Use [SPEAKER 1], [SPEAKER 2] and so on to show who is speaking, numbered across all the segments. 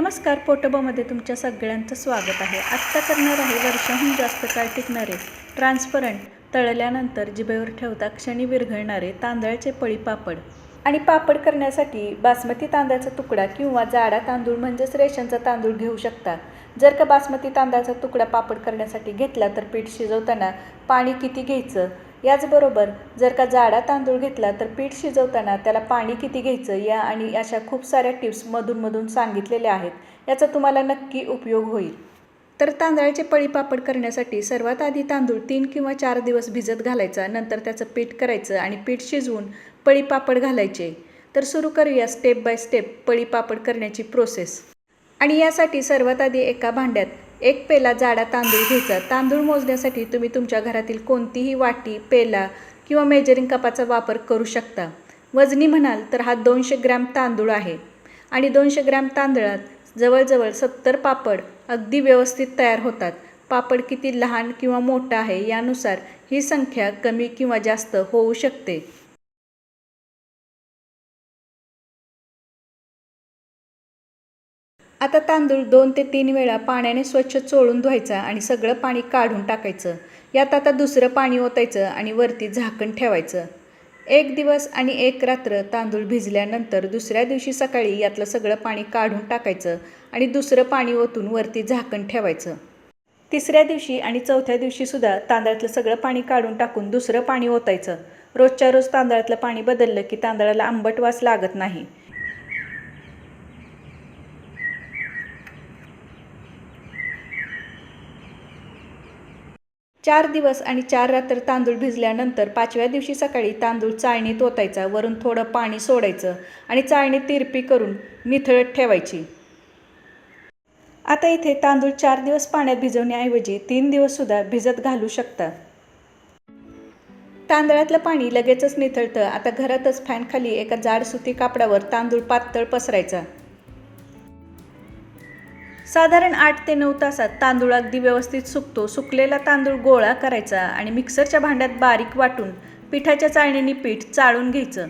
[SPEAKER 1] नमस्कार पोटोबामध्ये तुमच्या सगळ्यांचं स्वागत आहे. आत्ता करणार आहे वर्षाहून जास्त काळ टिकणारे ट्रान्सपरंट तळल्यानंतर जिभेवर ठेवता क्षणी विरघळणारे तांदळाचे पळी पापड. आणि पापड करण्यासाठी बासमती तांदळाचा तुकडा किंवा जाडा तांदूळ म्हणजेच रेशनचा तांदूळ घेऊ शकता. जर का बासमती तांदळाचा तुकडा पापड करण्यासाठी घेतला तर पीठ शिजवताना पाणी किती घ्यायचं? याचबरोबर जर का जाडा तांदूळ घेतला तर पीठ शिजवताना त्याला पाणी किती घ्यायचं या आणि अशा खूप साऱ्या टिप्स मधून सांगितलेल्या आहेत याचा तुम्हाला नक्की उपयोग होईल. तर तांदळाचे पळी पापड करण्यासाठी सर्वात आधी तांदूळ तीन किंवा चार दिवस भिजत घालायचा नंतर त्याचं पीठ करायचं आणि पीठ शिजवून पळी पापड घालायचे. तर सुरू करूया स्टेप बाय स्टेप पळी पापड करण्याची प्रोसेस. आणि यासाठी सर्वात आधी एका भांड्यात एक पेला जाडा तांदूळ घ्यायचा. तांदूळ मोजण्यासाठी तुम्ही तुमच्या घरातील कोणतीही वाटी पेला किंवा मेजरिंग कपाचा वापर करू शकता. वजनी म्हणाल तर हा दोनशे ग्रॅम तांदूळ आहे. आणि दोनशे ग्रॅम तांदळात जवळजवळ सत्तर पापड अगदी व्यवस्थित तयार होतात. पापड किती लहान किंवा मोठा आहे यानुसार ही संख्या कमी किंवा जास्त होऊ शकते. आता तांदूळ दोन ते तीन वेळा पाण्याने स्वच्छ चोळून धुवायचा आणि सगळं पाणी काढून टाकायचं. यात आता दुसरं पाणी ओतायचं आणि वरती झाकण ठेवायचं. एक दिवस आणि एक रात्र तांदूळ भिजल्यानंतर दुसऱ्या दिवशी सकाळी यातलं सगळं पाणी काढून टाकायचं आणि दुसरं पाणी ओतून वरती झाकण ठेवायचं. तिसऱ्या दिवशी आणि चौथ्या दिवशीसुद्धा तांदळातलं सगळं पाणी काढून टाकून दुसरं पाणी ओतायचं. रोजच्या रोज तांदळातलं पाणी बदललं की तांदळाला आंबट वास लागत नाही. चार दिवस आणि चार रात्र तांदूळ भिजल्यानंतर पाचव्या दिवशी सकाळी तांदूळ चाळणीत ओतायचा वरून थोडं पाणी सोडायचं आणि चाळणीत तिरपी करून निथळत ठेवायची. आता इथे तांदूळ चार दिवस पाण्यात भिजवण्याऐवजी तीन दिवससुद्धा भिजत घालू शकता. तांदळातलं पाणी लगेचच निथळतं आता घरातच फॅनखाली एका जाड सुती कापडावर तांदूळ पातळ पसरायचा. साधारण आठ ते नऊ तासात तांदूळ अगदी व्यवस्थित सुकतो. सुकलेला तांदूळ गोळा करायचा आणि मिक्सरच्या भांड्यात बारीक वाटून पिठाच्या चाळणीने पीठ चाळून घ्यायचं.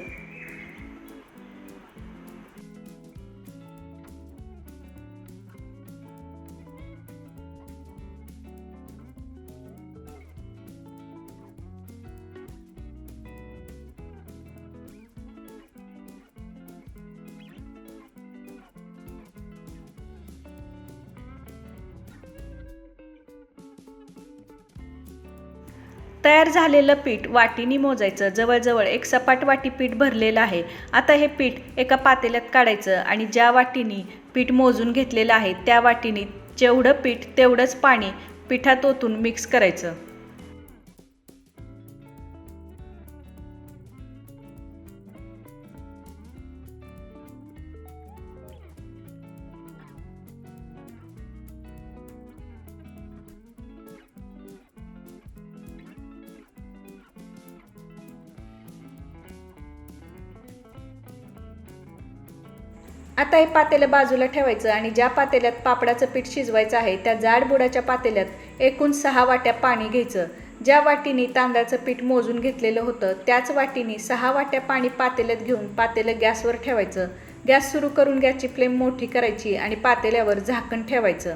[SPEAKER 1] तयार झालेलं पीठ वाटीने मोजायचं. जवळजवळ एक सपाट वाटी पीठ भरलेलं आहे. आता हे पीठ एका पातेल्यात काढायचं आणि ज्या वाटीनी पीठ मोजून घेतलेलं आहे त्या वाटीने जेवढं पीठ तेवढंच पाणी पिठात ओतून मिक्स करायचं. आता हे पातेलं बाजूला ठेवायचं आणि ज्या पातेल्यात पापडाचं पीठ शिजवायचं आहे त्या जाडबुडाच्या पातेल्यात एकूण सहा वाट्या पाणी घ्यायचं. ज्या वाटीने तांदळाचं पीठ मोजून घेतलेलं होतं त्याच वाटीने सहा वाट्या पाणी पातेल्यात घेऊन पातेलं गॅसवर ठेवायचं. गॅस सुरू करून गॅसची फ्लेम मोठी करायची आणि पातेल्यावर झाकण ठेवायचं.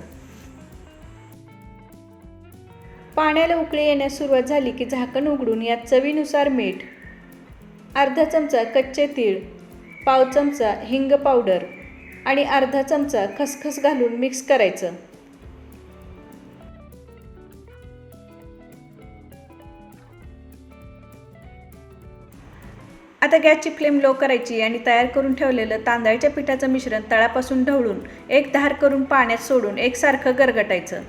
[SPEAKER 1] पाण्याला उकळी येण्यास सुरुवात झाली की झाकण उघडून यात चवीनुसार मीठ अर्धा चमचा कच्चे तीळ पाव चमचा हिंग पावडर आणि अर्धा चमचा खसखस घालून मिक्स करायचं. आता गॅसची फ्लेम लो करायची आणि तयार करून ठेवलेलं तांदळाच्या पिठाचं मिश्रण तळापासून ढवळून एक धार करून पाण्यात सोडून एकसारखं गरगटायचं.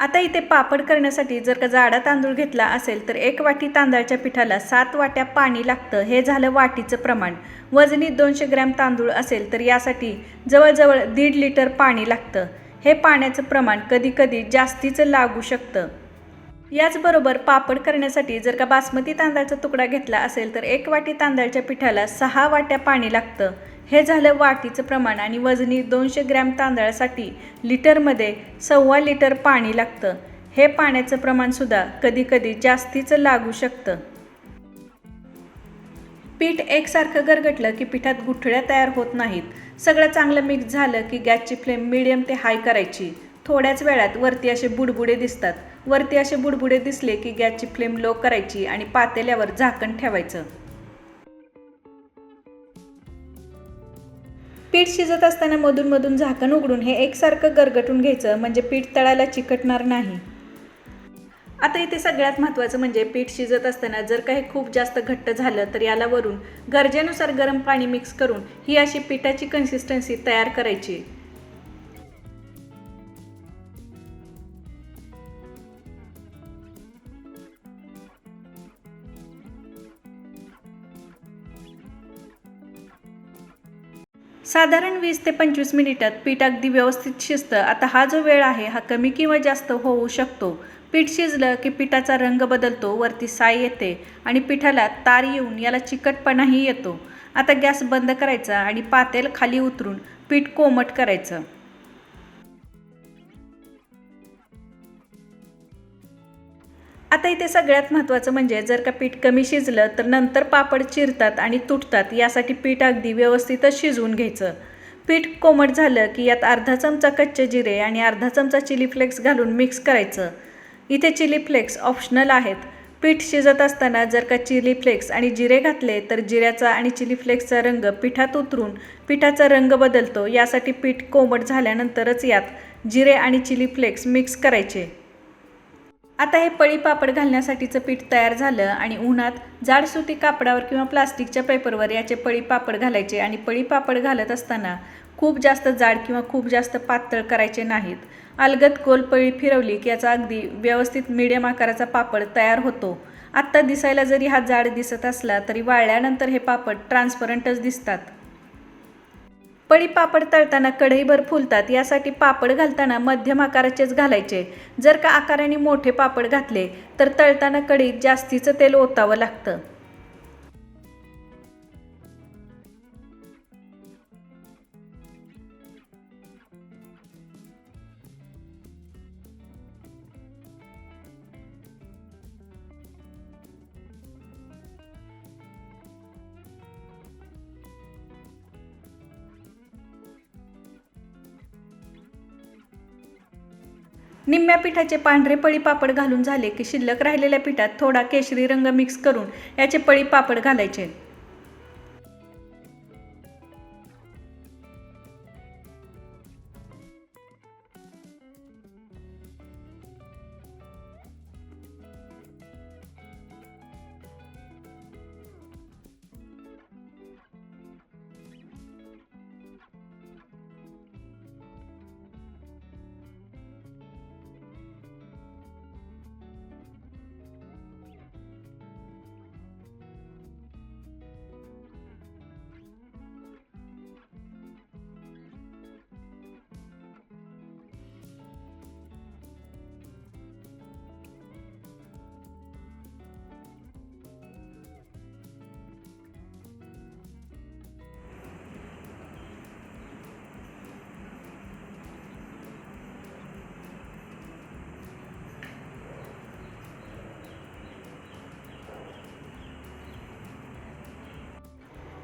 [SPEAKER 1] आता इथे पापड करण्यासाठी जर का जाडा तांदूळ घेतला असेल तर एक वाटी तांदळाच्या पिठाला सात वाट्या पाणी लागतं. हे झालं वाटीचं प्रमाण. वजनी दोनशे ग्रॅम तांदूळ असेल तर यासाठी जवळजवळ दीड लिटर पाणी लागतं. हे पाण्याचं प्रमाण कधीकधी जास्तीचं लागू शकतं. याचबरोबर पापड करण्यासाठी जर का बासमती तांदळाचा तुकडा घेतला असेल तर एक वाटी तांदळाच्या पिठाला सहा वाट्या पाणी लागतं. हे झालं वाटीचं प्रमाण आणि वजनी दोनशे ग्रॅम तांदळासाठी लिटरमध्ये सव्वा लिटर पाणी लागतं. हे पाण्याचं प्रमाणसुद्धा कधीकधी जास्तीचं लागू शकतं. पीठ एकसारखं गरगटलं की पिठात गुठळ्या तयार होत नाहीत. सगळं चांगलं मिक्स झालं की गॅसची फ्लेम मिडियम ते हाय करायची. थोड्याच वेळात वरती असे बुडबुडे दिसतात. वरती असे बुडबुडे दिसले की गॅसची फ्लेम लो करायची आणि पातेल्यावर झाकण ठेवायचं. पीठ शिजत असताना मधूनमधून झाकण उघडून हे एकसारखं गरगटून घ्यायचं म्हणजे पीठ तळायला चिकटणार नाही. आता इथे सगळ्यात महत्त्वाचं म्हणजे पीठ शिजत असताना जर काही खूप जास्त घट्ट झालं तर याला वरून गरजेनुसार गरम पाणी मिक्स करून ही अशी पिठाची कन्सिस्टन्सी तयार करायची. साधारण वीस ते पंचवीस मिनिटात पीठ अगदी व्यवस्थित शिजतं. आता हा जो वेळ आहे हा कमी किंवा जास्त होऊ शकतो. पीठ शिजलं की पिठाचा रंग बदलतो वरती साय येते आणि पिठाला तार येऊन याला चिकटपणाही येतो. आता गॅस बंद करायचा आणि पातेल खाली उतरून पीठ कोमट करायचं. आता इथे सगळ्यात महत्त्वाचं म्हणजे जर का पीठ कमी शिजलं तर नंतर पापड चिरतात आणि तुटतात यासाठी पीठ अगदी व्यवस्थितच शिजवून घ्यायचं. पीठ कोमट झालं की यात अर्धा चमचा कच्चे जिरे आणि अर्धा चमचा चिली फ्लेक्स घालून मिक्स करायचं. इथे चिली फ्लेक्स ऑप्शनल आहेत. पीठ शिजत असताना जर का चिली फ्लेक्स आणि जिरे घातले तर जिऱ्याचा आणि चिली फ्लेक्सचा रंग पिठात उतरून पिठाचा रंग बदलतो यासाठी पीठ कोमट झाल्यानंतरच यात जिरे आणि चिली फ्लेक्स मिक्स करायचे. आता हे पळी पापड घालण्यासाठीचं पीठ तयार झालं आणि उन्हात जाड सुती कापडावर किंवा प्लास्टिकच्या पेपरवर याचे पळी पापड घालायचे आणि पळी पापड घालत असताना खूप जास्त जाड किंवा खूप जास्त पातळ करायचे नाहीत. अलगत गोल पळी फिरवली की याचा अगदी व्यवस्थित मिडियम आकाराचा पापड तयार होतो. आत्ता दिसायला जरी हा जाड दिसत असला तरी वाळल्यानंतर हे पापड ट्रान्सपरंटच दिसतात. पळी पापड तळताना कढईभर फुलतात यासाठी पापड घालताना मध्यम आकाराचेच घालायचे. जर का आकाराने मोठे पापड घातले तर तळताना कढईत जास्तीचं तेल ओतावं लागतं. निम्म्या पिठाचे पांढरे पळी पापड घालून झाले की शिल्लक राहिलेल्या पिठात थोडा केशरी रंग मिक्स करून याचे पळी पापड घालायचे.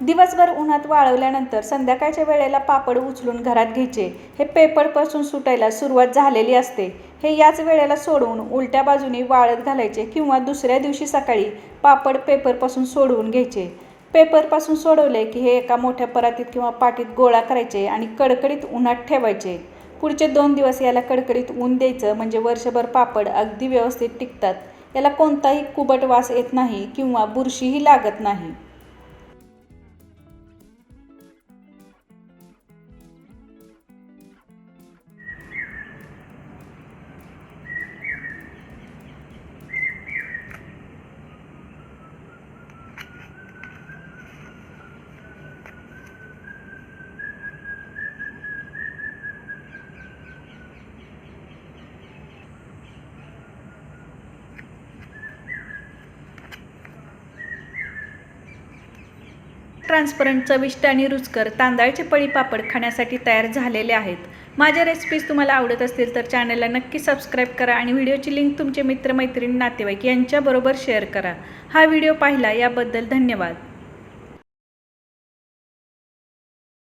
[SPEAKER 1] दिवसभर उन्हात वाळवल्यानंतर संध्याकाळच्या वेळेला पापड उचलून घरात घ्यायचे. हे पेपरपासून सुटायला सुरुवात झालेली असते. हे याच वेळेला सोडवून उलट्या बाजूने वाळत घालायचे किंवा दुसऱ्या दिवशी सकाळी पापड पेपरपासून सोडवून घ्यायचे. पेपरपासून सोडवले की हे एका मोठ्या परातीत किंवा पाटीत गोळा करायचे आणि कडकडीत उन्हात ठेवायचे. पुढचे दोन दिवस याला कडकडीत ऊन द्यायचं म्हणजे वर्षभर पापड अगदी व्यवस्थित टिकतात. याला कोणताही कुबट वास येत नाही किंवा बुरशीही लागत नाही. ट्रान्सपरंट चविष्ट आणि रुचकर तांदळाचे पळी पापड खाण्यासाठी तयार झालेले आहेत. माझ्या रेसिपीज तुम्हाला आवडत असतील तर चॅनलला नक्की सबस्क्राईब करा आणि व्हिडिओची लिंक तुमचे मित्रमैत्रिणी नातेवाईक यांच्याबरोबर शेअर करा. हा व्हिडिओ पाहिला याबद्दल धन्यवाद.